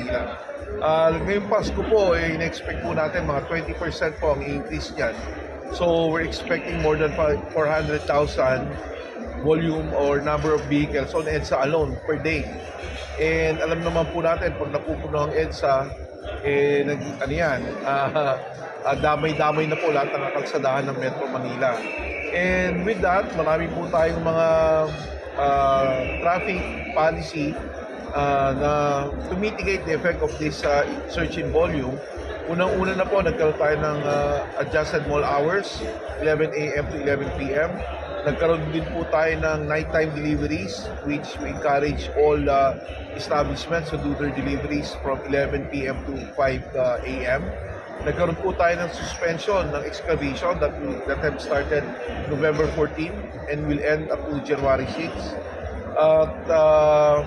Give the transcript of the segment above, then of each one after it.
Manila. Uh, ngayong Pasko po, eh, in-expect po natin mga 20% po ang increase niyan. So we're expecting more than fi- 400,000 volume or number of vehicles on EDSA alone per day. And alam naman po natin, pag napupuno ang EDSA, eh, nag, ano yan, ah, ah, damay-damay na po lahat ng kalsadahan ng Metro Manila. And with that, marami po tayong mga ah, traffic policy ah, na to mitigate the effect of this ah, surge in volume. Unang-una na po, nagkaroon tayo ng ah, adjusted mall hours, 11 a.m. to 11 p.m. Nagkaroon din po tayo ng nighttime deliveries which we encourage all uh, establishments to do their deliveries from 11 p.m. to 5 uh, a.m. Nagkaroon po tayo ng suspension ng excavation that, we, that have started November 14 and will end up to January 6. At uh,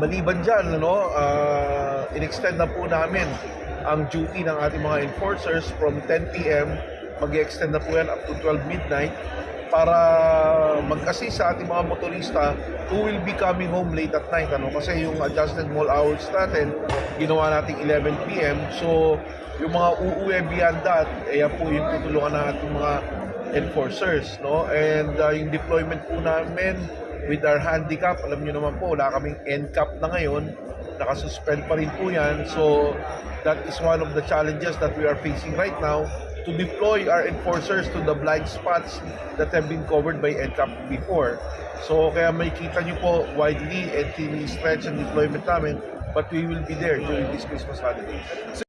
maliban dyan, ano, uh, in-extend na po namin ang duty ng ating mga enforcers from 10 p.m. mag-extend na po yan up to 12 midnight para mag-assist sa ating mga motorista who will be coming home late at night. Ano? Kasi yung adjusted mall hours natin, ginawa nating 11 p.m. So, yung mga uuwi beyond that, eh, yan po yung tutulungan ng ating mga enforcers. No? And uh, yung deployment po namin with our handicap, alam nyo naman po, wala kaming NCAP na ngayon. Nakasuspend pa rin po yan. So, that is one of the challenges that we are facing right now to deploy our enforcers to the blind spots that have been covered by NCAP before. So, kaya may kita nyo po widely and stretch and deployment namin but we will be there during this Christmas holidays.